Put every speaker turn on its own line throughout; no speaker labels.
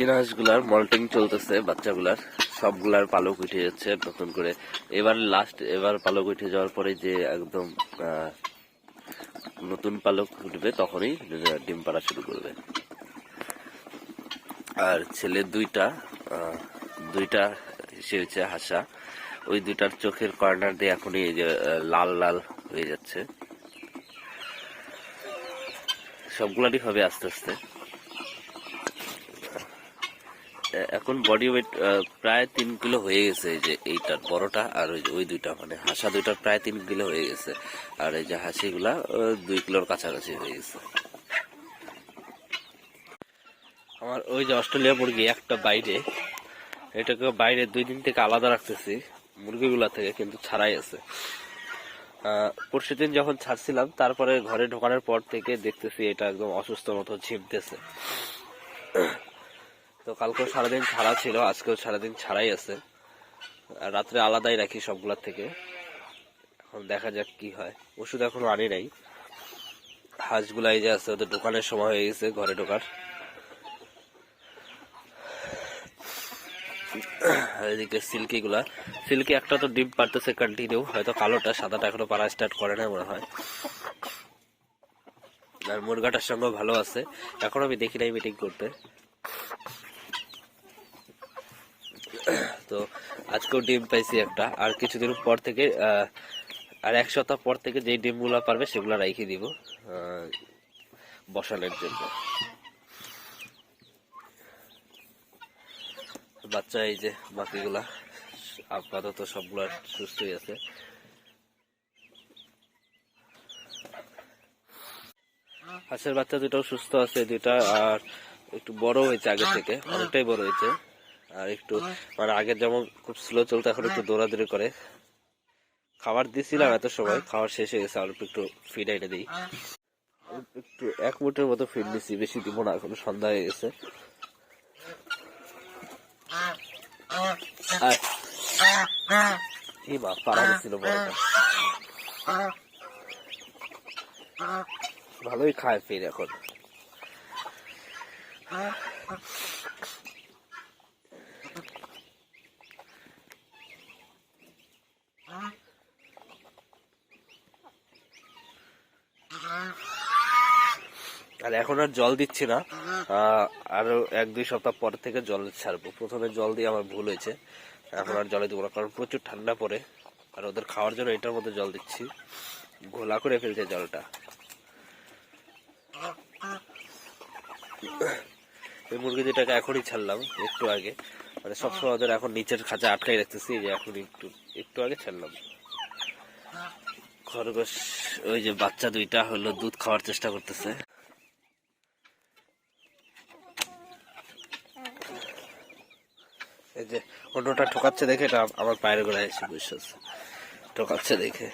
চীনা হাঁসগুলার মল্টিং চলতেছে, বাচ্চাগুলার। সবগুলার পালক উঠে যাচ্ছে নতুন করে। এবার লাস্ট এবার পালক উঠে যাওয়ার পরে যে একদম নতুন পালক উঠবে তখনই ডিম পাড়া শুরু করবে। আর ছেলে দুইটা দুইটা, সে হচ্ছে হাসা। ওই দুইটার চোখের কর্নার দিয়ে এখনই যে লাল লাল হয়ে যাচ্ছে। সবগুলারই হবে আস্তে আস্তে। এখন বডি ওয়েট প্রায় তিন কিলো হয়ে গেছে, এই যে এইটার বড়টা আর ওই ওই দুইটা মানে হাসা দুইটার প্রায় তিন কিলো হয়ে গেছে। আর এই যে হাসিগুলা দুই কিলোর কাছাকাছি হয়ে গেছে। আমার ওই যে অস্ট্রেলিয়া মুরগি একটা বাইরে এটাকে বাইরে দুই দিন থেকে আলাদা রাখতেছি, মুরগিগুলা থেকে কিন্তু ছাড়াই আছে। পরশু দিন যখন ছাড়ছিলাম, তারপরে ঘরে ঢোকানোর পর থেকে দেখতেছি এটা একদম অসুস্থ মতো ঝিমতেছে। তো কালকেও সারাদিন ছাড়া ছিল, আজকেও সারাদিন ছাড়াই আছে। রাত্রে আলাদাই রাখি সবগুলার থেকে। এখন দেখা যাক কি হয়। ওষুধ এখনও আনি নাই। হাঁসগুলা এই যে আছে, ওদের দোকানের সময় হয়ে গেছে, ঘরে ঢোকার। এদিকে সিল্কি গুলা সিল্কি একটা তো ডিম পারতেছে কন্টিনিউ হয়তো কালোটা, সাদাটা এখনও পারা স্টার্ট করে না মনে হয়। আর মুরগাটার সঙ্গে ভালো আছে। এখন আমি দেখি নাই মিটিং করতে। তো আজকেও ডিম পাইছি একটা। আর কিছুদিন পর থেকে আর এক সপ্তাহ পর থেকে যে ডিমগুলা পারবে সেগুলা রাইখে দিব বসানোর জন্য। বাচ্চা এই যে বাকিগুলা, আপাতত সবগুলা সুস্থই আছে। হাঁসের বাচ্চা দুটাও সুস্থ আছে দুটা আর একটু বড় হয়েছে আগে থেকে, অনেকটাই বড় হয়েছে। আর একটু মানে আগে যেমন খুব স্লো চলতো এখন একটু দৌড়াদৌড়ি করে। খাবার দিছিলাম এত সময় খাবার শেষ হয়ে গেছে আর একটু ফিড এনে দিই। একটু এক মুঠের মতো ফিড দিছি বেশি দিব না এখন সন্ধ্যা হয়ে গেছে। আয়। এই মা পাড়া গেছিল বড়টা। ভালোই খায় ফির এখন। আর এখন আর জল দিচ্ছি না। আরও এক, দুই সপ্তাহ পর থেকে জল ছাড়বো। প্রথমে জল দিয়ে আমার ভুল হয়েছে। এখন আর জলে দেবো না, কারণ প্রচুর ঠান্ডা পড়ে। আর ওদের খাওয়ার জন্য এটার মধ্যে জল দিচ্ছি। ঘোলা করে ফেলছে জলটা। এই মুরগি যেটাকে এখনই ছাড়লাম, একটু আগে। মানে সবসময় ওদের এখন নিচের খাঁচা আটকাই রাখতেছি, যে এখন একটু একটু আগে ছাড়লাম। খরগোশ, ওই যে বাচ্চা দুইটা হলো, দুধ খাওয়ার চেষ্টা করতেছে। এই যে অন্যটা ঠকাচ্ছে দেখে, এটা আমার পায়ের গোড়ায় এসে বসে। ঠকাচ্ছে দেখে।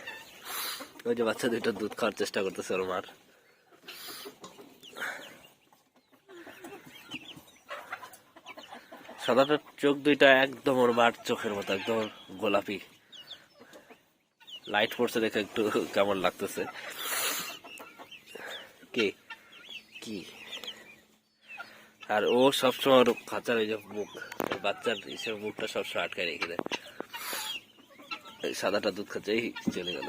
ওই যে বাচ্চা দুইটা দুধ খাওয়ার চেষ্টা করতেছে ওর মার। সাদাটার চোখ দুইটা একদম ওর মার চোখের মতো, একদম গোলাপি। লাইট পড়ছে দেখে একটু কেমন লাগতেছে। কে? কি? আর ও সবসময় ওর খাঁচার ওই যে মুখ বাচ্চার হিসেবে মুখটা সবসময় আটকায় রেখে দেয়। সাদাটা দুধ খাচ্ছেই চলে গেল।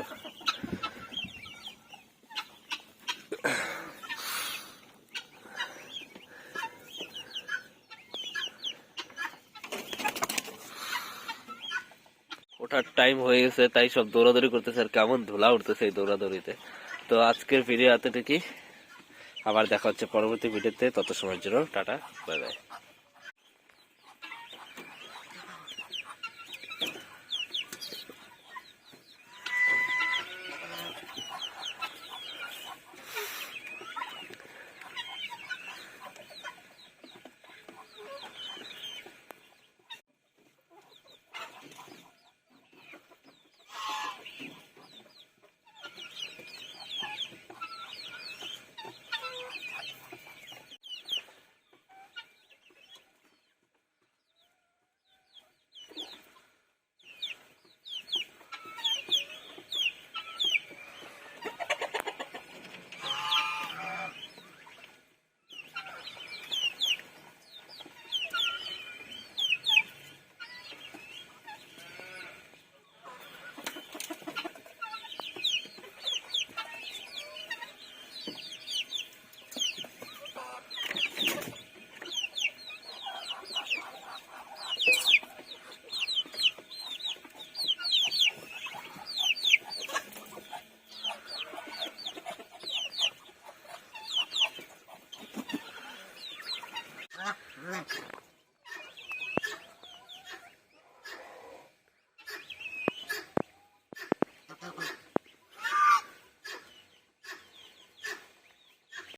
টাইম হয়ে গেছে, তাই সব দৌড়াদৌড়ি করতেছে আর কেমন ধুলা উঠতেছে এই দৌড়াদৌড়িতে। তো আজকের ভিডিও এতটুকুই। আবার দেখা হচ্ছে পরবর্তী ভিডিওতে তত সময়ের জন্য টাটা বাই বাই